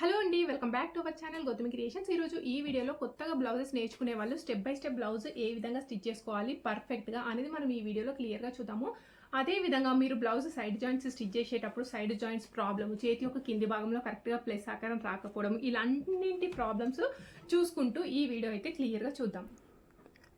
Hello అండి welcome back to our channel Gautami creations. ఈరోజు ఈ వీడియోలో కొత్తగా బ్లౌజెస్ నేర్చుకునే వాళ్ళు స్టెప్ బై స్టెప్ బ్లౌజ్ ఏ విధంగా స్టిచ్ చేసుకోవాలి పర్ఫెక్ట్గా అనేది మనం ఈ వీడియోలో క్లియర్గా చూద్దాము. అదే విధంగా మీరు బ్లౌజ్ సైడ్ జాయింట్స్ స్టిచ్ చేసేటప్పుడు సైడ్ జాయింట్స్ ప్రాబ్లమ్ చేతి యొక్క కింది భాగంలో కరెక్ట్గా ప్లేస్ ఆకారం రాకపోవడం ఇలాంటి ప్రాబ్లమ్స్ చూసుకుంటూ ఈ వీడియో అయితే క్లియర్గా చూద్దాం.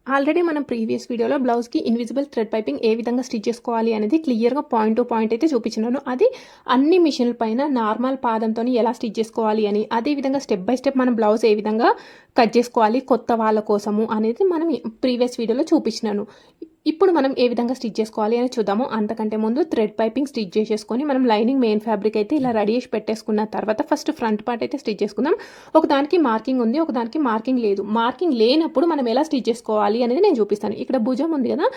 ఆల్రెడీ మనం ప్రీవియస్ వీడియోలో బ్లౌజ్కి ఇన్విజిబుల్ థ్రెడ్ పైపింగ్ ఏ విధంగా స్టిచ్ చేసుకోవాలి అనేది క్లియర్గా పాయింట్ టు పాయింట్ అయితే చూపించినాను. అది అన్ని మిషన్ల పైన నార్మల్ పాదంతో ఎలా స్టిచ్ చేసుకోవాలి అని అదే విధంగా స్టెప్ బై స్టెప్ మనం బ్లౌజ్ ఏ విధంగా కట్ చేసుకోవాలి కొత్త వాళ్ళ కోసము అనేది మనం ప్రీవియస్ వీడియోలో చూపించినాను. ఇప్పుడు మనం ఏ విధంగా స్టిచ్ చేసుకోవాలి అని చూద్దాము. అంతకంటే ముందు థ్రెడ్ పైపింగ్ స్టిచ్ చేసేసుకొని మనం లైనింగ్ మెయిన్ ఫ్యాబ్రిక్ అయితే ఇలా రెడీ చేసి పెట్టేసుకున్న తర్వాత ఫస్ట్ ఫ్రంట్ పార్ట్ అయితే స్టిచ్ చేసుకుందాం. ఒకదానికి మార్కింగ్ ఉంది ఒకదానికి మార్కింగ్ లేదు. మార్కింగ్ లేనప్పుడు మనం ఎలా స్టిచ్ చేసుకోవాలి అనేది నేను చూపిస్తాను. ఇక్కడ భుజం ఉంది కదా?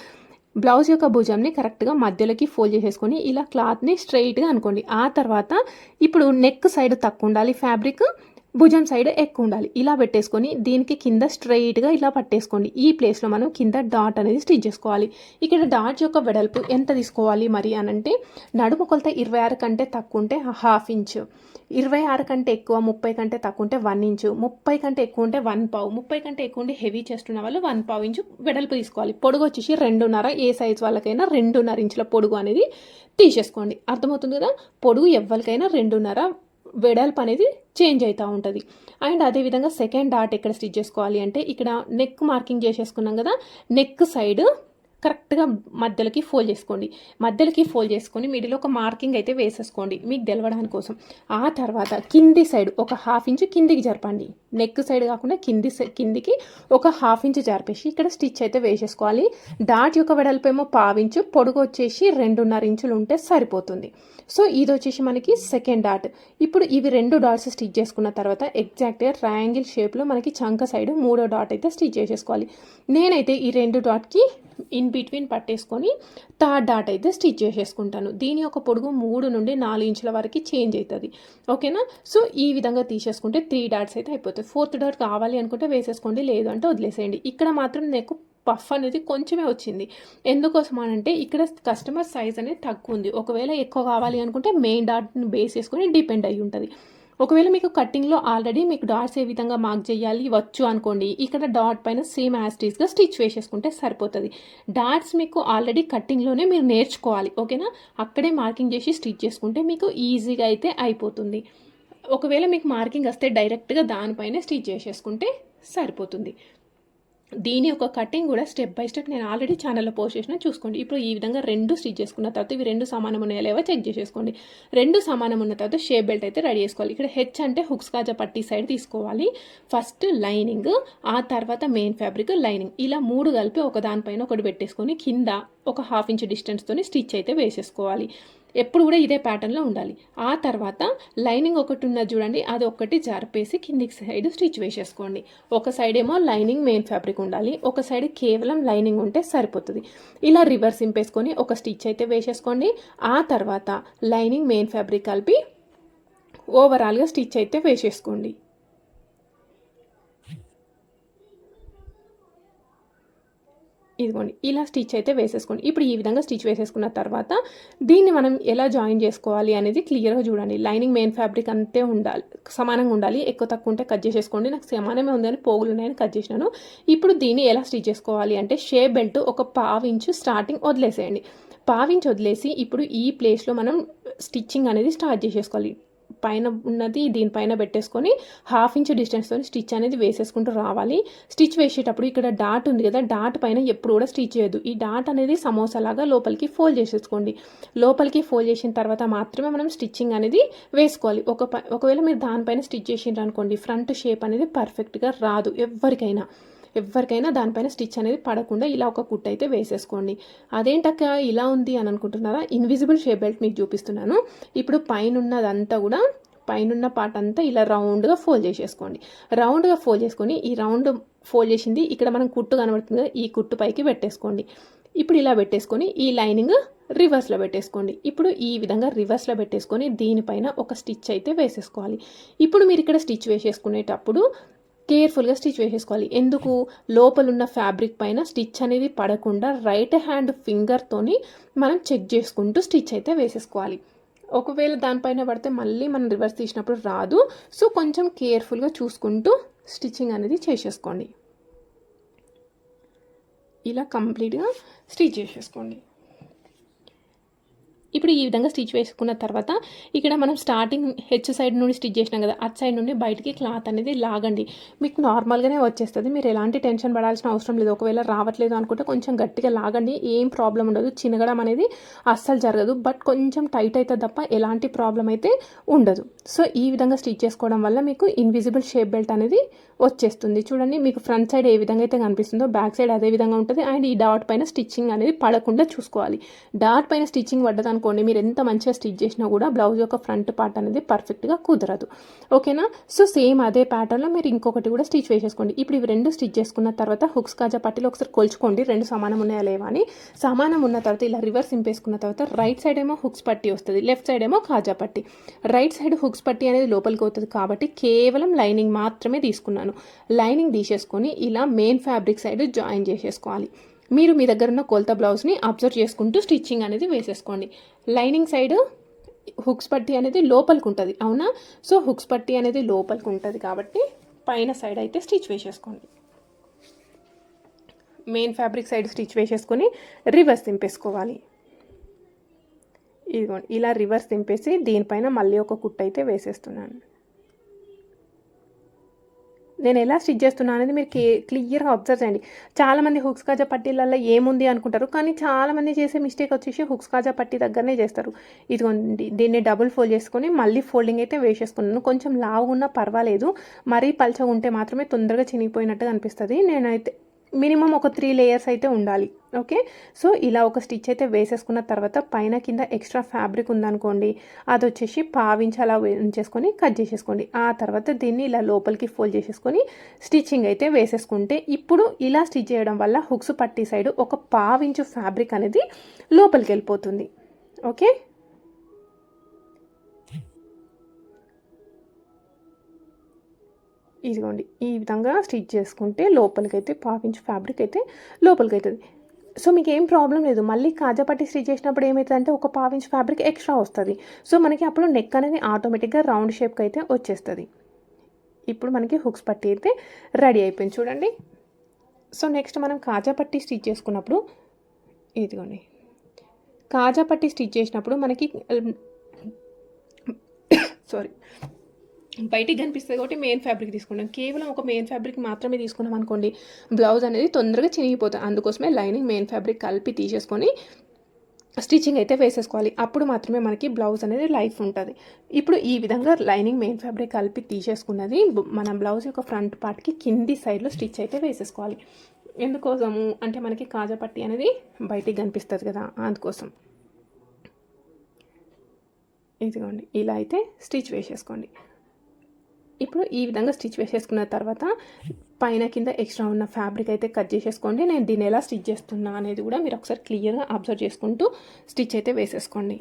బ్లౌజ్ యొక్క భుజంని కరెక్ట్గా మధ్యలోకి ఫోల్డ్ చేసేసుకొని ఇలా క్లాత్ని స్ట్రైట్గా అనుకోండి. ఆ తర్వాత ఇప్పుడు నెక్ సైడ్ తక్కువ ఉండాలి ఫ్యాబ్రిక్. భుజం సైడ్ ఎక్కువ ఉండాలి. ఇలా పెట్టేసుకొని దీనికి కింద స్ట్రైట్గా ఇలా పట్టేసుకోండి. ఈ ప్లేస్లో మనం కింద డాట్ అనేది స్టిచ్ చేసుకోవాలి. ఇక్కడ డాట్ యొక్క వెడల్పు ఎంత తీసుకోవాలి మరి అని అంటే నడుము కొలత ఇరవై ఆరు కంటే తక్కువ ఉంటే హాఫ్ ఇంచ్ ఇరవై ఆరు కంటే ఎక్కువ ముప్పై కంటే తక్కువ ఉంటే వన్ ఇంచు ముప్పై కంటే ఎక్కువ ఉంటే వన్ పావు ముప్పై కంటే ఎక్కువ ఉంటే హెవీ చెస్ట్ ఉన్న వాళ్ళు వన్ పావు ఇంచు వెడల్పు తీసుకోవాలి. పొడుగు వచ్చేసి రెండున్నర ఏ సైజ్ వాళ్ళకైనా రెండున్నర ఇంచుల పొడుగు అనేది తీసేసుకోండి. అర్థమవుతుంది కదా? పొడుగు ఎవరికైనా రెండున్నర వెడల్పు అనేది చేంజ్ అవుతూ ఉంటుంది. అండ్ అదేవిధంగా సెకండ్ డాట్ ఎక్కడ స్టిచ్ చేసుకోవాలి అంటే ఇక్కడ నెక్ మార్కింగ్ చేసేసుకున్నాం కదా నెక్ సైడ్ కరెక్ట్గా మధ్యలోకి ఫోల్డ్ చేసుకోండి. మధ్యలోకి ఫోల్డ్ చేసుకొని మిడిల్ ఒక మార్కింగ్ అయితే వేసేసుకోండి మీకు తెలవడానికి కోసం. ఆ తర్వాత కింది సైడ్ ఒక హాఫ్ ఇంచ్ కిందికి జరపండి. నెక్ సైడ్ కాకుండా కింది కిందికి ఒక హాఫ్ ఇంచ్ జరిపేసి ఇక్కడ స్టిచ్ అయితే వేసేసుకోవాలి. డాట్ యొక్క వెడల్పు ఏమో పావించు పొడుగు వచ్చేసి రెండున్నర ఇంచులు ఉంటే సరిపోతుంది. సో ఇది వచ్చేసి మనకి సెకండ్ డాట్ ఇప్పుడు ఇవి రెండు డాట్స్ స్టిచ్ చేసుకున్న తర్వాత ఎగ్జాక్ట్గా ట్రయాంగిల్ షేప్లో మనకి చంక సైడ్ మూడో డాట్ అయితే స్టిచ్ చేసేసుకోవాలి. నేనైతే ఈ రెండు డాట్కి ఇన్ బిట్వీన్ పట్టేసుకొని థర్డ్ డాట్ అయితే స్టిచ్ చేసేసుకుంటాను. దీని యొక్క పొడుగు మూడు నుండి నాలుగు ఇంచుల వరకు చేంజ్ అవుతుంది. ఓకేనా సో ఈ విధంగా తీసేసుకుంటే త్రీ డాట్స్ అయితే అయిపోతాయి. ఫోర్త్ డాట్ కావాలి అనుకుంటే వేసేసుకోండి లేదు అంటే వదిలేసేయండి. ఇక్కడ మాత్రం నాకు పఫ్ అనేది కొంచెమే వచ్చింది. ఎందుకోసం అంటే ఇక్కడ కస్టమర్ సైజ్ అనేది తక్కువ ఉంది. ఒకవేళ ఎక్కువ కావాలి అనుకుంటే మెయిన్ డాట్ని బేస్ చేసుకొని డిపెండ్ అయి ఉంటుంది. ఒకవేళ మీకు కటింగ్లో ఆల్రెడీ మీకు డాట్స్ ఏ విధంగా మార్క్ చేయాలి వచ్చు అనుకోండి ఇక్కడ డాట్ పైన సేమ్ యాస్టీస్గా స్టిచ్ వేసేసుకుంటే సరిపోతుంది. డాట్స్ మీకు ఆల్రెడీ కటింగ్లోనే మీరు నేర్చుకోవాలి ఓకేనా అక్కడే మార్కింగ్ చేసి స్టిచ్ చేసుకుంటే మీకు ఈజీగా అయితే అయిపోతుంది. ఒకవేళ మీకు మార్కింగ్ వస్తే డైరెక్ట్గా దానిపైన స్టిచ్ చేసేసుకుంటే సరిపోతుంది. దీని యొక్క కటింగ్ కూడా స్టెప్ బై స్టెప్ నేను ఆల్రెడీ ఛానల్లో పోస్ట్ చేసిన చూసుకోండి. ఇప్పుడు ఈ విధంగా రెండు స్టిచ్ చేసుకున్న తర్వాత ఇవి రెండు సమానం ఉన్నాయా లేవో చెక్ చేసేసుకోండి. రెండు సమానం ఉన్న తర్వాత షేప్ బెల్ట్ అయితే రెడీ చేసుకోవాలి. ఇక్కడ హెచ్ అంటే హుక్స్ కాజా పట్టి సైడ్ తీసుకోవాలి. ఫస్ట్ లైనింగ్ ఆ తర్వాత మెయిన్ ఫ్యాబ్రిక్ లైనింగ్ ఇలా మూడు కలిపి ఒక దానిపైన ఒకటి పెట్టేసుకొని కింద ఒక హాఫ్ ఇంచ్ డిస్టెన్స్తో స్టిచ్ అయితే వేసేసుకోవాలి. ఎప్పుడు కూడా ఇదే ప్యాటర్న్లో ఉండాలి. ఆ తర్వాత లైనింగ్ ఒకటి ఉన్నది చూడండి అది ఒకటి జరిపేసి కిందికి సైడ్ స్టిచ్ వేసేసుకోండి. ఒక సైడ్ ఏమో లైనింగ్ మెయిన్ ఫ్యాబ్రిక్ ఉండాలి ఒక సైడ్ కేవలం లైనింగ్ ఉంటే సరిపోతుంది. ఇలా రివర్స్ ఇంపేసుకొని ఒక స్టిచ్ అయితే వేసేసుకోండి. ఆ తర్వాత లైనింగ్ మెయిన్ ఫ్యాబ్రిక్ కలిపి ఓవరాల్గా స్టిచ్ అయితే వేసేసుకోండి. ఇదిగోండి ఇలా స్టిచ్ అయితే వేసేసుకోండి. ఇప్పుడు ఈ విధంగా స్టిచ్ వేసేసుకున్న తర్వాత దీన్ని మనం ఎలా జాయిన్ చేసుకోవాలి అనేది క్లియర్గా చూడండి. లైనింగ్ మెయిన్ ఫ్యాబ్రిక్ అంతే ఉండాలి సమానంగా ఉండాలి. ఎక్కువ తక్కువ ఉంటే కట్ చేసేసుకోండి. నాకు సమానమే ఉందని పోగులు ఉన్నాయని కట్ చేసినాను. ఇప్పుడు దీన్ని ఎలా స్టిచ్ చేసుకోవాలి అంటే షేప్ బెల్ట్ ఒక పావించు స్టార్టింగ్ వదిలేసేయండి. పావించి వదిలేసి ఇప్పుడు ఈ ప్లేస్లో మనం స్టిచ్చింగ్ అనేది స్టార్ట్ చేసేసుకోవాలి. పైన ఉన్నది దీనిపైన పెట్టేసుకొని హాఫ్ ఇంచ్ డిస్టెన్స్తో స్టిచ్ అనేది వేసేసుకుంటూ రావాలి. స్టిచ్ వేసేటప్పుడు ఇక్కడ డాట్ ఉంది కదా డాట్ పైన ఎప్పుడు కూడా స్టిచ్ చేయదు ఈ డాట్ అనేది సమోసా లాగా లోపలికి ఫోల్డ్ చేసేసుకోండి. లోపలికి ఫోల్డ్ చేసిన తర్వాత మాత్రమే మనం స్టిచ్చింగ్ అనేది వేసుకోవాలి. ఒక ఒకవేళ మీరు దానిపైన స్టిచ్ చేసిండ్రు అనుకోండి ఫ్రంట్ షేప్ అనేది పర్ఫెక్ట్గా రాదు ఎవరికైనా. ఎవరికైనా దానిపైన స్టిచ్ అనేది పడకుండా ఇలా ఒక కుట్ అయితే వేసేసుకోండి. అదేంటక్క ఇలా ఉంది అని అనుకుంటున్నారా? ఇన్విజిబుల్ షేప్ బెల్ట్ మీకు చూపిస్తున్నాను. ఇప్పుడు పైన ఉన్నదంతా కూడా పైనున్న పార్ట్ అంతా ఇలా రౌండ్గా ఫోల్డ్ చేసేసుకోండి. రౌండ్గా ఫోల్డ్ చేసుకొని ఈ రౌండ్ ఫోల్డ్ చేసింది ఇక్కడ మనం కుట్టు కనబడుతుంది కదా ఈ కుట్టు పైకి పెట్టేసుకోండి. ఇప్పుడు ఇలా పెట్టేసుకొని ఈ లైనింగ్ రివర్స్లో పెట్టేసుకోండి. ఇప్పుడు ఈ విధంగా రివర్స్లో పెట్టేసుకొని దీనిపైన ఒక స్టిచ్ అయితే వేసేసుకోవాలి. ఇప్పుడు మీరు ఇక్కడ స్టిచ్ వేసేసుకునేటప్పుడు కేర్ఫుల్గా స్టిచ్ వేసేసుకోవాలి. ఎందుకు? లోపలున్న ఫ్యాబ్రిక్ పైన స్టిచ్ అనేది పడకుండా రైట్ హ్యాండ్ ఫింగర్తోని మనం చెక్ చేసుకుంటూ స్టిచ్ అయితే వేసేసుకోవాలి. ఒకవేళ దానిపైన పడితే మళ్ళీ మనం రివర్స్ తీసినప్పుడు రాదు. సో కొంచెం కేర్ఫుల్గా చూసుకుంటూ స్టిచ్చింగ్ అనేది చేసేసుకోండి. ఇలా కంప్లీట్గా స్టిచ్ చేసేసుకోండి. ఇప్పుడు ఈ విధంగా స్టిచ్ వేసుకున్న తర్వాత ఇక్కడ మనం స్టార్టింగ్ హెచ్ సైడ్ నుండి స్టిచ్ చేసినాం కదా అట్ సైడ్ నుండి బయటికి క్లాత్ అనేది లాగండి. మీకు నార్మల్గానే వచ్చేస్తుంది. మీరు ఎలాంటి టెన్షన్ పడాల్సిన అవసరం లేదు. ఒకవేళ రావట్లేదు అనుకుంటే కొంచెం గట్టిగా లాగండి. ఏం ప్రాబ్లం ఉండదు. చినగడం అనేది అస్సలు జరగదు. బట్ కొంచెం టైట్ అవుతుంది తప్ప ఎలాంటి ప్రాబ్లం అయితే ఉండదు. సో ఈ విధంగా స్టిచ్ చేసుకోవడం వల్ల మీకు ఇన్విజిబుల్ షేప్ బెల్ట్ అనేది వచ్చేస్తుంది. చూడండి మీకు ఫ్రంట్ సైడ్ ఏ విధంగా అయితే కనిపిస్తుందో బ్యాక్ సైడ్ అదే విధంగా ఉంటుంది. అండ్ ఈ డాట్ పైన స్టిచ్చింగ్ అనేది పడకుండా చూసుకోవాలి. డాట్ పైన స్టిచ్చింగ్ పడ్డది అనుకోండి మీరు ఎంత మంచిగా స్టిచ్ చేసినా కూడా బ్లౌజ్ యొక్క ఫ్రంట్ పార్ట్ అనేది పర్ఫెక్ట్గా కుదరదు. ఓకేనా? సో సేమ్ అదే ప్యాటర్న్లో మీరు ఇంకొకటి కూడా స్టిచ్ వేసేసుకోండి. ఇప్పుడు ఇవి రెండు స్టిచ్ చేసుకున్న తర్వాత హుక్స్ కాజా పట్టీలో ఒకసారి కొలుచుకోండి. రెండు సమానం ఉన్నాయా లేవా అని. సమానం ఉన్న తర్వాత ఇలా రివర్స్ ఇంపేసుకున్న తర్వాత రైట్ సైడ్ ఏమో హుక్స్ పట్టి వస్తుంది లెఫ్ట్ సైడ్ ఏమో కాజా పట్టి. రైట్ సైడ్ హుక్స్ పట్టి అనేది లోపలికి అవుతుంది కాబట్టి కేవలం లైనింగ్ మాత్రమే తీసుకున్నాను. లైనింగ్ తీసేసుకొని ఇలా మెయిన్ ఫ్యాబ్రిక్ సైడ్ జాయిన్ చేసేసుకోవాలి. మీరు మీ దగ్గర ఉన్న కొలత బ్లౌజ్ని అబ్జర్వ్ చేసుకుంటూ స్టిచ్చింగ్ అనేది వేసేసుకోండి. లైనింగ్ సైడ్ హుక్స్ పట్టి అనేది లోపలికి ఉంటుంది అవునా? సో హుక్స్ పట్టి అనేది లోపలికి ఉంటుంది కాబట్టి పైన సైడ్ అయితే స్టిచ్ వేసేసుకోండి. మెయిన్ ఫ్యాబ్రిక్ సైడ్ స్టిచ్ వేసేసుకొని రివర్స్ దింపేసుకోవాలి. ఇదిగోండి ఇలా రివర్స్ దింపేసి దీనిపైన మళ్ళీ ఒక కుట్టు అయితే వేసేస్తున్నాను. నేను ఎలా స్టిచ్ చేస్తున్నాను అనేది మీరు క్లియర్గా అబ్జర్వ్ చేయండి. చాలామంది హుక్స్ కాజా పట్టీలలో ఏముంది అనుకుంటారు కానీ చాలామంది చేసే మిస్టేక్ వచ్చేసి హుక్స్ కాజా పట్టీ దగ్గరనే చేస్తారు. ఇదిగోండి దీన్ని డబుల్ ఫోల్డ్ చేసుకొని మళ్ళీ ఫోల్డింగ్ అయితే వేసేసుకున్నాను. కొంచెం లావుగా ఉన్నా పర్వాలేదు మరీ పల్చగా ఉంటే మాత్రమే తొందరగా చినిగిపోయినట్టుగా అనిపిస్తుంది. నేనైతే మినిమం ఒక త్రీ లేయర్స్ అయితే ఉండాలి ఓకే? సో ఇలా ఒక స్టిచ్ అయితే వేసేసుకున్న తర్వాత పైన కింద ఎక్స్ట్రా ఫ్యాబ్రిక్ ఉందనుకోండి అది వచ్చేసి పావించి అలా ఉంచేసుకొని కట్ చేసేసుకోండి. ఆ తర్వాత దీన్ని ఇలా లోపలికి ఫోల్డ్ చేసేసుకొని స్టిచ్చింగ్ అయితే వేసేసుకుంటే ఇప్పుడు ఇలా స్టిచ్ చేయడం వల్ల హుక్స్ పట్టి సైడ్ ఒక పావించు ఫ్యాబ్రిక్ అనేది లోపలికి వెళ్ళిపోతుంది ఓకే? ఇదిగోండి ఈ విధంగా స్టిచ్ చేసుకుంటే లోపలికైతే పావించు ఫ్యాబ్రిక్ అయితే లోపలికి అవుతుంది సో మీకు ఏం ప్రాబ్లం లేదు. మళ్ళీ కాజా పట్టి స్టిచ్ చేసినప్పుడు ఏమవుతుందంటే ఒక పావించ్ ఫ్యాబ్రిక్ ఎక్స్ట్రా వస్తుంది. సో మనకి అప్పుడు నెక్ అనేది ఆటోమేటిక్గా రౌండ్ షేప్కి అయితే వచ్చేస్తుంది. ఇప్పుడు మనకి హుక్స్ పట్టి అయితే రెడీ అయిపోయింది. చూడండి. సో నెక్స్ట్ మనం కాజాపట్టి స్టిచ్ చేసుకున్నప్పుడు ఇదిగోండి. కాజాపట్టి స్టిచ్ చేసినప్పుడు మనకి సారీ బయటికి కనిపిస్తుంది కాబట్టి మెయిన్ ఫ్యాబ్రిక్ తీసుకుంటాం. కేవలం ఒక మెయిన్ ఫ్యాబ్రిక్ మాత్రమే తీసుకున్నాం అనుకోండి బ్లౌజ్ అనేది తొందరగా చినిగిపోతుంది. అందుకోసమే లైనింగ్ మెయిన్ ఫ్యాబ్రిక్ కలిపి తీసేసుకొని స్టిచ్చింగ్ అయితే వేసేసుకోవాలి. అప్పుడు మాత్రమే మనకి బ్లౌజ్ అనేది లైఫ్ ఉంటుంది. ఇప్పుడు ఈ విధంగా లైనింగ్ మెయిన్ ఫ్యాబ్రిక్ కలిపి తీసేసుకున్నది మన బ్లౌజ్ యొక్క ఫ్రంట్ పార్ట్కి కింది సైడ్లో స్టిచ్ అయితే వేసేసుకోవాలి. ఎందుకోసము? అంటే మనకి కాజా పట్టి అనేది బయటికి కనిపిస్తుంది కదా అందుకోసం. ఇదిగోండి ఇలా అయితే స్టిచ్ వేసేసుకోండి. ఇప్పుడు ఈ విధంగా స్టిచ్ వేసేసుకున్న తర్వాత పైన కింద ఎక్స్ట్రా ఉన్న ఫ్యాబ్రిక్ అయితే కట్ చేసేసుకోండి. నేను దీన్ని ఎలా స్టిచ్ చేస్తున్నా అనేది కూడా మీరు ఒకసారి క్లియర్గా అబ్జర్వ్ చేసుకుంటూ స్టిచ్ అయితే వేసేసుకోండి.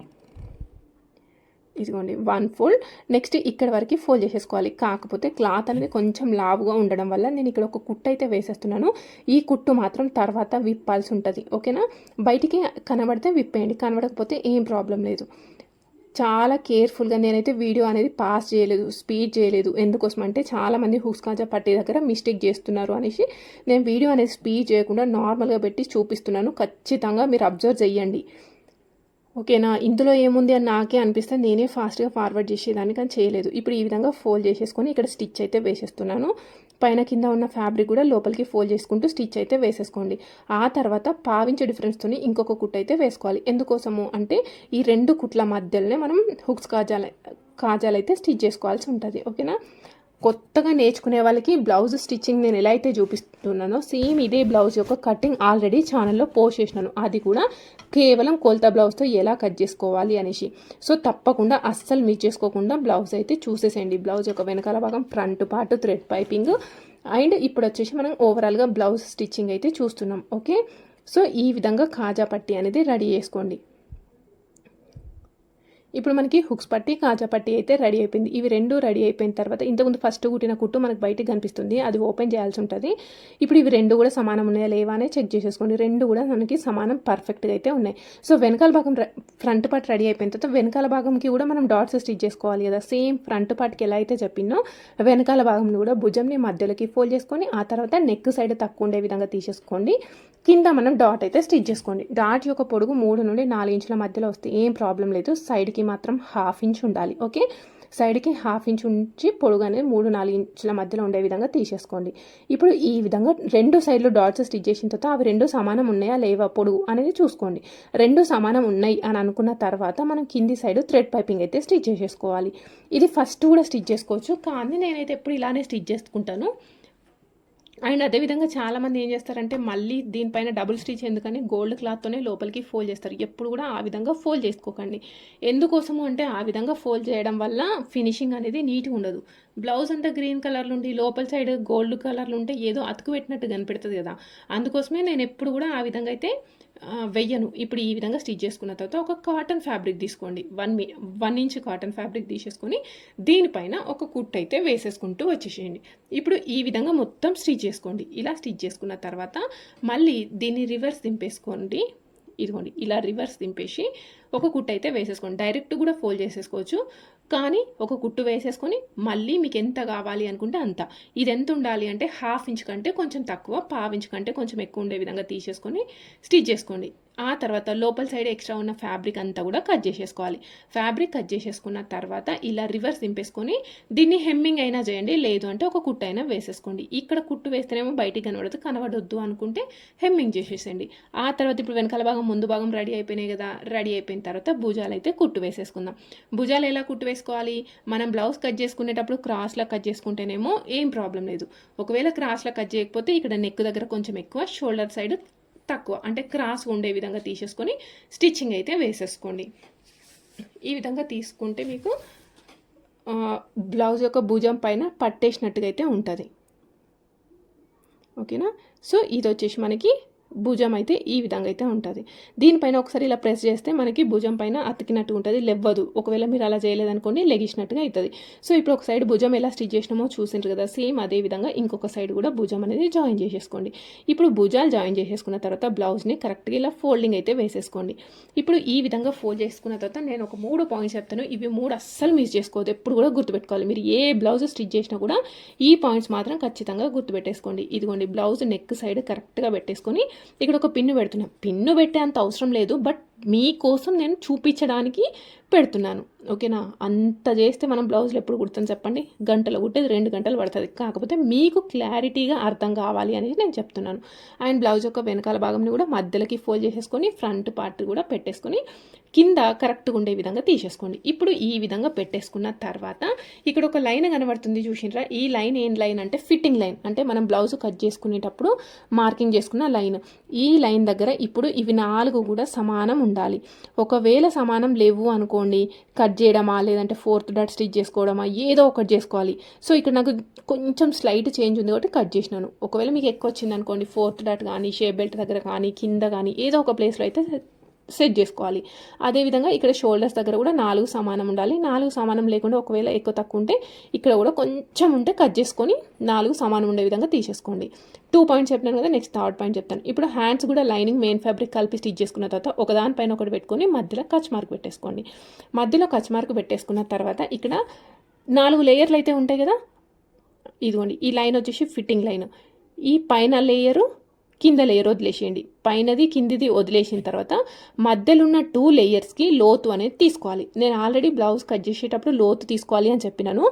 ఇదిగోండి వన్ ఫోల్డ్ నెక్స్ట్ ఇక్కడ వరకు ఫోల్డ్ చేసేసుకోవాలి. కాకపోతే క్లాత్ అనేది కొంచెం లావుగా ఉండడం వల్ల నేను ఇక్కడ ఒక కుట్టు అయితే వేసేస్తున్నాను. ఈ కుట్టు మాత్రం తర్వాత విప్పాల్సి ఉంటుంది. ఓకేనా? బయటికి కనబడితే విప్పేయండి. కనబడకపోతే ఏం ప్రాబ్లం లేదు. చాలా కేర్ఫుల్గా నేనైతే వీడియో అనేది పాస్ చేయలేదు స్పీడ్ చేయలేదు. ఎందుకోసం అంటే చాలామంది హుక్స్ కాజా పట్టే దగ్గర మిస్టేక్ చేస్తున్నారు అనేసి నేను వీడియో అనేది స్పీడ్ చేయకుండా నార్మల్గా పెట్టి చూపిస్తున్నాను. ఖచ్చితంగా మీరు అబ్జర్వ్ చేయండి ఓకేనా? ఇందులో ఏముంది అని నాకే అనిపిస్తే నేనే ఫాస్ట్గా ఫార్వర్డ్ చేసేదాన్ని కానీ చేయలేదు. ఇప్పుడు ఈ విధంగా ఫోల్డ్ చేసేసుకొని ఇక్కడ స్టిచ్ అయితే వేసేస్తున్నాను. పైన కింద ఉన్న ఫ్యాబ్రిక్ కూడా లోపలికి ఫోల్డ్ చేసుకుంటూ స్టిచ్ అయితే వేసేసుకోండి. ఆ తర్వాత పావించే డిఫరెన్స్తోని ఇంకొక కుట్ అయితే వేసుకోవాలి. ఎందుకోసము అంటే ఈ రెండు కుట్ల మధ్యలోనే మనం హుక్స్ కాజాల కాజాలు అయితే స్టిచ్ చేసుకోవాల్సి ఉంటుంది. ఓకేనా? కొత్తగా నేర్చుకునే వాళ్ళకి బ్లౌజ్ స్టిచ్చింగ్ నేను ఎలా అయితే చూపిస్తున్నానో సేమ్ ఇదే బ్లౌజ్ యొక్క కటింగ్ ఆల్రెడీ ఛానల్లో పోస్ట్ చేసినాను. అది కూడా కేవలం కొలత బ్లౌజ్తో ఎలా కట్ చేసుకోవాలి అనేసి. సో తప్పకుండా అస్సలు మిస్ చేసుకోకుండా బ్లౌజ్ అయితే చూసేసేయండి. బ్లౌజ్ యొక్క వెనకాల భాగం front part thread piping. And ఇప్పుడు వచ్చేసి మనం ఓవరాల్గా బ్లౌజ్ స్టిచ్చింగ్ అయితే చూస్తున్నాం. ఓకే? సో ఈ విధంగా కాజా పట్టి అనేది రెడీ చేసుకోండి. ఇప్పుడు మనకి హుక్స్ పట్టి కాజా పట్టి అయితే రెడీ అయిపోయింది. ఇవి రెండు రెడీ అయిపోయిన తర్వాత ఇంతకుముందు ఫస్ట్ కుట్టిన కుట్టు మనకు బయటకు కనిపిస్తుంది. అది ఓపెన్ చేయాల్సి ఉంటుంది. ఇప్పుడు ఇవి రెండు కూడా సమానం ఉన్నాయా లేవా అనేది చెక్ చేసేసుకోండి. రెండు కూడా మనకి సమానం పర్ఫెక్ట్గా అయితే ఉన్నాయి. సో వెనకాల భాగం ఫ్రంట్ పార్ట్ రెడీ అయిపోయిన తర్వాత వెనకాల భాగంకి కూడా మనం డాట్స్ స్టిచ్ చేసుకోవాలి కదా. సేమ్ ఫ్రంట్ పార్ట్కి ఎలా అయితే చెప్పినో వెనకాల భాగంని కూడా భుజంని మధ్యలోకి ఫోల్డ్ చేసుకొని ఆ తర్వాత నెక్ సైడ్ తక్కువ ఉండే విధంగా తీసేసుకోండి. కింద మనం డాట్ అయితే స్టిచ్ చేసుకోండి. డాట్ యొక్క పొడుగు మూడు నుండి నాలుగు ఇంచుల మధ్యలో వస్తే ఏం ప్రాబ్లం లేదు. సైడ్కి మాత్రం హాఫ్ ఇంచ్ ఉండాలి ఓకే? సైడ్కి హాఫ్ ఇంచ్ ఉంచి పొడుగు అనేది మూడు నాలుగు ఇంచుల మధ్యలో ఉండే విధంగా తీసేసుకోండి. ఇప్పుడు ఈ విధంగా రెండు సైడ్లు డాట్స్ స్టిచ్ చేసిన తర్వాత అవి రెండు సమానం ఉన్నాయా లేవా పొడుగు అనేది చూసుకోండి. రెండు సమానం ఉన్నాయి అని అనుకున్న తర్వాత మనం కింది సైడ్ థ్రెడ్ పైపింగ్ అయితే స్టిచ్ చేసేసుకోవాలి. ఇది ఫస్ట్ కూడా స్టిచ్ చేసుకోవచ్చు కానీ నేనైతే ఎప్పుడు ఇలానే స్టిచ్ చేసుకుంటాను. అండ్ అదేవిధంగా చాలామంది ఏం చేస్తారంటే మళ్ళీ దీనిపైన డబుల్ స్టిచ్ ఎందుకని గోల్డ్ క్లాత్తోనే లోపలికి ఫోల్డ్ చేస్తారు. ఎప్పుడు కూడా ఆ విధంగా ఫోల్డ్ చేసుకోకండి. ఎందుకోసము అంటే ఆ విధంగా ఫోల్డ్ చేయడం వల్ల ఫినిషింగ్ అనేది నీట్గా ఉండదు. బ్లౌజ్ అంతా గ్రీన్ కలర్లు ఉండి లోపల సైడ్ గోల్డ్ కలర్లు ఉంటే ఏదో అతుకు పెట్టినట్టు కనిపెడుతుంది కదా. అందుకోసమే నేను ఎప్పుడు కూడా ఆ విధంగా అయితే వెయ్యను. ఇప్పుడు ఈ విధంగా స్టిచ్ చేసుకున్న తర్వాత ఒక కాటన్ ఫ్యాబ్రిక్ తీసుకోండి. వన్ మీ వన్ ఇంచ్ కాటన్ ఫ్యాబ్రిక్ తీసేసుకొని దీనిపైన ఒక కుట్ అయితే వేసేసుకుంటూ వచ్చేసేయండి. ఇప్పుడు ఈ విధంగా మొత్తం స్టిచ్ చేసుకోండి. ఇలా స్టిచ్ చేసుకున్న తర్వాత మళ్ళీ దీన్ని రివర్స్ దింపేసుకోండి. ఇదిగోండి ఇలా రివర్స్ దింపేసి ఒక కుట్ అయితే వేసేసుకోండి. డైరెక్ట్ కూడా ఫోల్డ్ చేసేసుకోవచ్చు. కానీ ఒక కుట్టు వేసేసుకొని మళ్ళీ మీకు ఎంత కావాలి అనుకుంటే అంత. ఇది ఎంత ఉండాలి అంటే హాఫ్ ఇంచ్ కంటే కొంచెం తక్కువ పావు ఇంచ్ కంటే కొంచెం ఎక్కువ ఉండే విధంగా తీసేసుకొని స్టిచ్ చేసుకోండి. ఆ తర్వాత లోపల సైడ్ ఎక్స్ట్రా ఉన్న ఫ్యాబ్రిక్ అంతా కూడా కట్ చేసేసుకోవాలి. ఫ్యాబ్రిక్ కట్ చేసేసుకున్న తర్వాత ఇలా రివర్స్ దింపేసుకొని దీన్ని హెమ్మింగ్ అయినా చేయండి లేదు అంటే ఒక కుట్టు అయినా వేసేసుకోండి. ఇక్కడ కుట్టు వేస్తేనేమో బయటికి కనబడదు కనబడొద్దు అనుకుంటే హెమ్మింగ్ చేసేసేయండి. ఆ తర్వాత ఇప్పుడు వెనకాల భాగం ముందు భాగం రెడీ అయిపోయినాయి కదా రెడీ అయిపోయిన తర్వాత భుజాలు అయితే కుట్టు వేసేసుకుందాం. భుజాలు ఎలా కుట్టు వేసుకోవాలి? మనం బ్లౌజ్ కట్ చేసుకునేటప్పుడు క్రాస్లా కట్ చేసుకుంటేనేమో ఏం ప్రాబ్లం లేదు. ఒకవేళ క్రాస్లా కట్ చేయకపోతే ఇక్కడ నెక్ దగ్గర కొంచెం ఎక్కువ షోల్డర్ సైడ్ తక్కువ అంటే క్రాస్ ఉండే విధంగా తీసేసుకొని స్టిచ్చింగ్ అయితే వేసేసుకోండి. ఈ విధంగా తీసుకుంటే మీకు బ్లౌజ్ యొక్క భుజం పైన పట్టేసినట్టుగా అయితే ఉంటుంది. ఓకేనా? సో ఇది వచ్చేసి మనకి భుజం అయితే ఈ విధంగా అయితే ఉంటుంది. దీనిపైన ఒకసారి ఇలా ప్రెస్ చేస్తే మనకి భుజం పైన అతికినట్టు ఉంటుంది. లెవ్వదు. ఒకవేళ మీరు అలా చేయలేదనుకోండి లెగిసినట్టుగా అవుతుంది సో ఇప్పుడు ఒక సైడ్ భుజం ఎలా స్టిచ్ చేసినామో చూసిండ్రు కదా సేమ్ అదే విధంగా ఇంకొక సైడ్ కూడా భుజం అనేది జాయిన్ చేసేసుకోండి. ఇప్పుడు భుజాలు జాయిన్ చేసేసుకున్న తర్వాత బ్లౌజ్ని కరెక్ట్గా ఇలా ఫోల్డింగ్ అయితే వేసేసుకోండి. ఇప్పుడు ఈ విధంగా ఫోల్డ్ చేసుకున్న తర్వాత నేను ఒక మూడు పాయింట్స్ చెప్తాను. ఇవి మూడు అస్సలు మిస్ చేసుకోవద్దు. ఎప్పుడు కూడా గుర్తుపెట్టుకోవాలి. మీరు ఏ బ్లౌజ్ స్టిచ్ చేసినా కూడా ఈ పాయింట్స్ మాత్రం ఖచ్చితంగా గుర్తుపెట్టేసుకోండి. ఇదిగోండి బ్లౌజ్ నెక్ సైడ్ కరెక్ట్గా పెట్టేసుకొని ఇక్కడ ఒక పిన్ను పెడుతున్నాం. పిన్ను పెట్టే అంత అవసరం లేదు బట్ మీకోసం నేను చూపించడానికి పెడుతున్నాను. ఓకేనా? అంత చేస్తే మనం బ్లౌజులు ఎప్పుడు కుడతాం చెప్పండి? గంటలు కుట్టేది రెండు గంటలు పడుతుంది. కాకపోతే మీకు క్లారిటీగా అర్థం కావాలి అనేది నేను చెప్తున్నాను. అండ్ బ్లౌజ్ యొక్క వెనకాల భాగంని కూడా మధ్యలోకి ఫోల్డ్ చేసేసుకొని ఫ్రంట్ పార్ట్ కూడా పెట్టేసుకొని కింద కరెక్ట్గా ఉండే విధంగా తీసేసుకోండి. ఇప్పుడు ఈ విధంగా పెట్టేసుకున్న తర్వాత ఇక్కడ ఒక లైన్ కనబడుతుంది చూసినరా? ఈ లైన్ ఏం లైన్ అంటే ఫిట్టింగ్ లైన్. అంటే మనం బ్లౌజ్ కట్ చేసుకునేటప్పుడు మార్కింగ్ చేసుకున్న లైన్. ఈ లైన్ దగ్గర ఇప్పుడు ఇవి నాలుగు కూడా సమానం ఉండాలి. ఒకవేళ సమానం లేవు అనుకోండి కట్ చేయడమా లేదంటే ఫోర్త్ డాట్ స్టిచ్ చేసుకోవడమా ఏదో ఒకటి చేసుకోవాలి. సో ఇక్కడ నాకు కొంచెం స్లైట్ చేంజ్ ఉంది కాబట్టి కట్ చేసినాను. ఒకవేళ మీకు ఎక్కువ వచ్చింది అనుకోండి ఫోర్త్ డాట్ కానీ షేప్ బెల్ట్ దగ్గర కానీ కింద కానీ ఏదో ఒక ప్లేస్లో అయితే సెట్ చేసుకోవాలి. అదేవిధంగా ఇక్కడ షోల్డర్స్ దగ్గర కూడా నాలుగు సమానం ఉండాలి. నాలుగు సమానం లేకుండా ఒకవేళ ఎక్కువ తక్కువ ఉంటే ఇక్కడ కూడా కొంచెం ఉంటే కట్ చేసుకొని నాలుగు సమానం ఉండే విధంగా తీసేసుకోండి. టూ పాయింట్స్ చెప్పినాను కదా నెక్స్ట్ థర్డ్ పాయింట్ చెప్తాను. ఇప్పుడు హ్యాండ్స్ కూడా లైనింగ్ మెయిన్ ఫ్యాబ్రిక్ కలిపి స్టిచ్ చేసుకున్న తర్వాత ఒకదానిపైన ఒకటి పెట్టుకొని మధ్యలో కచ్ మార్క్ పెట్టేసుకోండి. మధ్యలో కచ్ మార్క్ పెట్టేసుకున్న తర్వాత ఇక్కడ నాలుగు లేయర్లు అయితే ఉంటాయి కదా? ఇదిగోండి ఈ లైన్ వచ్చేసి ఫిట్టింగ్ లైన్. ఈ పైన లేయరు కింద లేయర్ వదిలేసేయండి. పైనది కిందిది వదిలేసిన తర్వాత మధ్యలో ఉన్న టూ లేయర్స్కి లోతు అనేది తీసుకోవాలి. నేను ఆల్రెడీ బ్లౌజ్ కట్ చేసేటప్పుడు లోతు తీసుకోవాలి అని చెప్పినాను.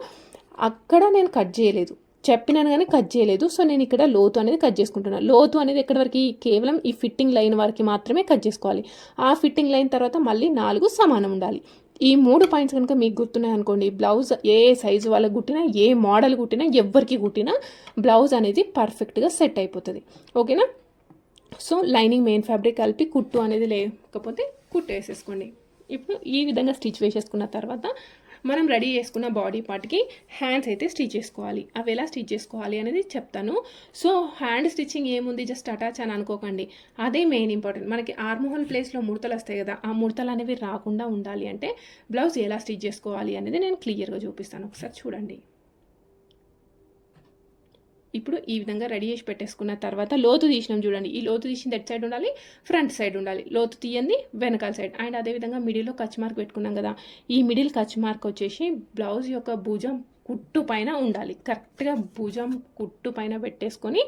అక్కడ నేను కట్ చేయలేదు. చెప్పినాను కానీ కట్ చేయలేదు. సో నేను ఇక్కడ లోతు అనేది కట్ చేసుకుంటున్నాను లోతు అనేది ఎక్కడి వరకు? కేవలం ఈ ఫిట్టింగ్ లైన్ వరకు మాత్రమే కట్ చేసుకోవాలి. ఆ ఫిట్టింగ్ లైన్ తర్వాత మళ్ళీ నాలుగు సమానం ఉండాలి. ఈ మూడు పాయింట్స్ కనుక మీకు గుర్తున్నాయి అనుకోండి. బ్లౌజ్ ఏ సైజు వాళ్ళకి కుట్టినా ఏ మోడల్ కుట్టినా ఎవరికి కుట్టినా బ్లౌజ్ అనేది పర్ఫెక్ట్గా సెట్ అయిపోతుంది. ఓకేనా సో లైనింగ్ మెయిన్ ఫ్యాబ్రిక్ కలిపి కుట్టు అనేది లేకపోతే కుట్టు వేసేసుకోండి ఇప్పుడు ఈ విధంగా స్టిచ్ వేసేసుకున్న తర్వాత మనం రెడీ చేసుకున్న బాడీ పార్ట్కి హ్యాండ్స్ అయితే స్టిచ్ చేసుకోవాలి. అవి ఎలా స్టిచ్ చేసుకోవాలి అనేది చెప్తాను. సో హ్యాండ్ స్టిచ్చింగ్ ఏముంది? జస్ట్ అటాచ్ అని అనుకోకండి. అదే మెయిన్ ఇంపార్టెంట్. మనకి ఆర్మోహల్ ప్లేస్లో ముడతలు వస్తాయి కదా ఆ ముడతలు అనేవి రాకుండా ఉండాలి అంటే బ్లౌజ్ ఎలా స్టిచ్ చేసుకోవాలి అనేది నేను క్లియర్గా చూపిస్తాను. ఒకసారి చూడండి. ఇప్పుడు ఈ విధంగా రెడీ చేసి పెట్టేసుకున్న తర్వాత లోతు తీసినాం చూడండి. ఈ లోతు తీసింది ఎట్ సైడ్ ఉండాలి? ఫ్రంట్ సైడ్ ఉండాలి. లోతు తీయండి వెనకాల సైడ్. అండ్ అదేవిధంగా మిడిల్లో కచ్ మార్క్ పెట్టుకున్నాం కదా. ఈ మిడిల్ కచ్ మార్క్ వచ్చేసి బ్లౌజ్ యొక్క భుజం కుట్టు పైన ఉండాలి. కరెక్ట్గా భుజం కుట్టు పైన పెట్టేసుకొని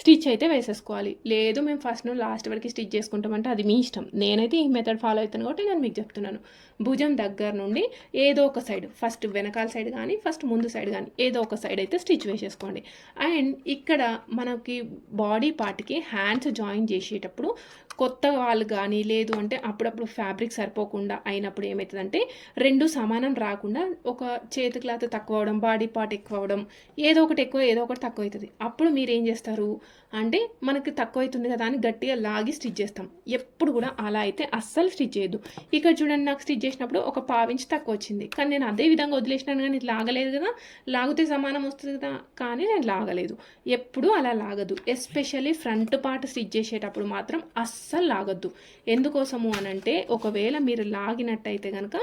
స్టిచ్ అయితే వేసేసుకోవాలి. లేదు మేము ఫస్ట్ నుండి లాస్ట్ వరకు స్టిచ్ చేసుకుంటామంటే అది మీ ఇష్టం. నేనైతే ఈ మెథడ్ ఫాలో అవుతాను కాబట్టి నేను మీకు చెప్తున్నాను. భుజం దగ్గర నుండి ఏదో ఒక సైడ్ ఫస్ట్ వెనకాల సైడ్ కానీ ఫస్ట్ ముందు సైడ్ కానీ ఏదో ఒక సైడ్ అయితే స్టిచ్ వేసేసుకోండి. అండ్ ఇక్కడ మనకి బాడీ పార్ట్కి హ్యాండ్స్ జాయిన్ చేసేటప్పుడు కొత్త వాళ్ళు కానీ లేదు అంటే అప్పుడప్పుడు ఫ్యాబ్రిక్ సరిపోకుండా అయినప్పుడు ఏమవుతుందంటే రెండు సమానం రాకుండా ఒక చేతి క్లాత్ తక్కువ అవడం బాడీ పార్ట్ ఎక్కువ అవడం ఏదో ఒకటి ఎక్కువ ఏదో ఒకటి తక్కువ అవుతుంది అప్పుడు మీరు ఏం చేస్తారు? అంటే మనకి తక్కువ అవుతుంది కదా అని గట్టిగా లాగి స్టిచ్ చేస్తాం. ఎప్పుడు కూడా అలా అయితే అస్సలు స్టిచ్ చేయొద్దు. ఇక్కడ చూడండి నాకు స్టిచ్ చేసినప్పుడు ఒక పావించి తక్కువ వచ్చింది. కానీ నేను అదే విధంగా వదిలేసినాను కానీ లాగలేదు కదా లాగితే సమానం వస్తుంది కదా కానీ నేను లాగలేదు. ఎప్పుడు అలా లాగదు. ఎస్పెషల్లీ ఫ్రంట్ పార్ట్ స్టిచ్ చేసేటప్పుడు మాత్రం అస్సలు లాగద్దు. ఎందుకోసము అని అంటే ఒకవేళ మీరు లాగినట్టయితే కనుక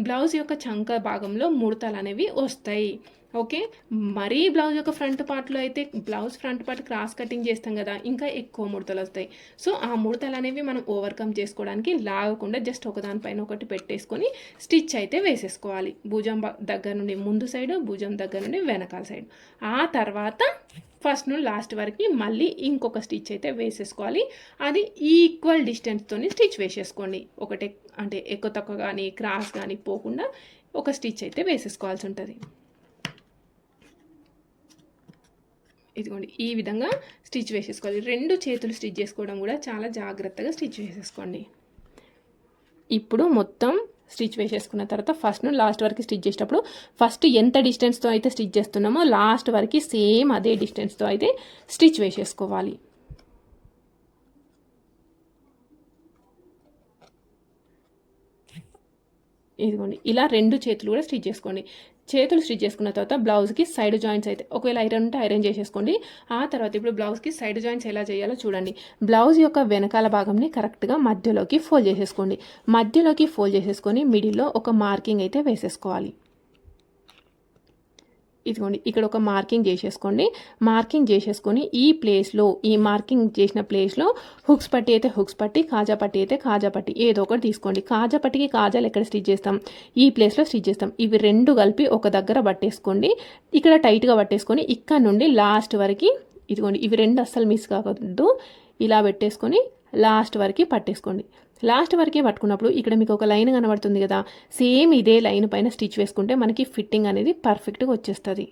బ్లౌజ్ యొక్క చంక భాగంలో ముడతలు అనేవి వస్తాయి. ఓకే? మరీ బ్లౌజ్ యొక్క ఫ్రంట్ పార్ట్లో అయితే blouse front part cross cutting చేస్తాం కదా ఇంకా ఎక్కువ ముడతలు వస్తాయి. సో ఆ ముడతలు అనేవి మనం ఓవర్కమ్ చేసుకోవడానికి లాగకుండా జస్ట్ ఒకదానిపైన ఒకటి పెట్టేసుకొని స్టిచ్ అయితే వేసేసుకోవాలి. భుజం దగ్గర నుండి ముందు సైడ్ భుజం దగ్గర నుండి వెనకాల సైడ్. ఆ తర్వాత ఫస్ట్ నుండి లాస్ట్ వరకు మళ్ళీ ఇంకొక స్టిచ్ అయితే వేసేసుకోవాలి. అది ఈక్వల్ డిస్టెన్స్తో స్టిచ్ వేసేసుకోండి. ఒకటే అంటే ఎక్కువ తక్కువ కానీ క్రాస్ కానీ పోకుండా ఒక స్టిచ్ అయితే వేసేసుకోవాల్సి ఉంటుంది. ఇదిగోండి ఈ విధంగా స్టిచ్ వేసేసుకోవాలి. రెండు చేతులు స్టిచ్ చేసుకోవడం కూడా చాలా జాగ్రత్తగా స్టిచ్ వేసేసుకోండి. ఇప్పుడు మొత్తం స్టిచ్ వేసేసుకున్న తర్వాత ఫస్ట్ నుండి లాస్ట్ వరకు స్టిచ్ చేసేటప్పుడు ఫస్ట్ ఎంత డిస్టెన్స్తో అయితే స్టిచ్ చేస్తున్నామో లాస్ట్ వరకు సేమ్ అదే డిస్టెన్స్తో అయితే స్టిచ్ వేసేసుకోవాలి. ఇదిగోండి ఇలా రెండు చేతులు కూడా స్టిచ్ చేసుకోండి. చేతులు స్టిచ్ చేసుకున్న తర్వాత బ్లౌజ్కి సైడ్ జాయింట్స్ అయితే ఒకవేళ ఐరన్ ఉంటే ఐరన్ చేసేసుకోండి. ఆ తర్వాత ఇప్పుడు బ్లౌజ్కి సైడ్ జాయింట్స్ ఎలా చేయాలో చూడండి. బ్లౌజ్ యొక్క వెనకాల భాగంని కరెక్ట్గా మధ్యలోకి ఫోల్డ్ చేసేసుకోండి. మధ్యలోకి ఫోల్డ్ చేసేసుకొని మిడిల్లో ఒక మార్కింగ్ అయితే వేసేసుకోవాలి. ఇదిగోండి ఇక్కడ ఒక మార్కింగ్ చేసేసుకోండి. మార్కింగ్ చేసేసుకొని ఈ ప్లేస్లో ఈ మార్కింగ్ చేసిన ప్లేస్లో హుక్స్ పట్టి అయితే హుక్స్ పట్టి కాజా పట్టి అయితే కాజా పట్టి ఏదో ఒకటి తీసుకోండి. కాజా పట్టికి కాజాలు ఎక్కడ స్టిచ్ చేస్తాం? ఈ ప్లేస్లో స్టిచ్ చేస్తాం. ఇవి రెండు కలిపి ఒక దగ్గర పట్టేసుకోండి. ఇక్కడ టైట్గా పట్టేసుకొని ఇక్కడ నుండి లాస్ట్ వరకు ఇదిగోండి ఇవి రెండు అస్సలు మిస్ కాకూడదు ఇలా పెట్టేసుకొని లాస్ట్ వరకు పట్టేసుకోండి. లాస్ట్ వరకే పట్టుకున్నప్పుడు ఇక్కడ మీకు ఒక లైన్ కనబడుతుంది కదా. సేమ్ ఇదే లైన్ పైన స్టిచ్ వేసుకుంటే మనకి ఫిట్టింగ్ అనేది పర్ఫెక్ట్గా వచ్చేస్తుంది.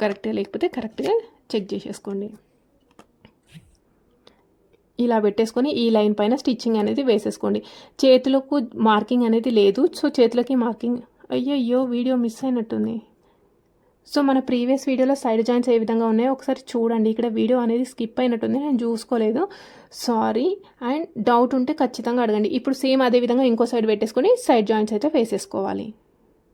కరెక్ట్గా లేకపోతే కరెక్ట్గా చెక్ చేసేసుకోండి. ఇలా పెట్టేసుకొని ఈ లైన్ పైన స్టిచ్చింగ్ అనేది వేసేసుకోండి. చేతులకు మార్కింగ్ అనేది లేదు. సో చేతులకి మార్కింగ్ అయ్యో వీడియో మిస్ అయినట్టుంది. సో మన ప్రీవియస్ వీడియోలో సైడ్ జాయింట్స్ ఏ విధంగా ఉన్నాయో ఒకసారి చూడండి. ఇక్కడ వీడియో అనేది స్కిప్ అయినట్టుంది నేను చూసుకోలేదు. సారీ అండ్ డౌట్ ఉంటే ఖచ్చితంగా అడగండి. ఇప్పుడు సేమ్ అదే విధంగా ఇంకో సైడ్ పెట్టేసుకొని సైడ్ జాయింట్స్ అయితే వేసేసుకోవాలి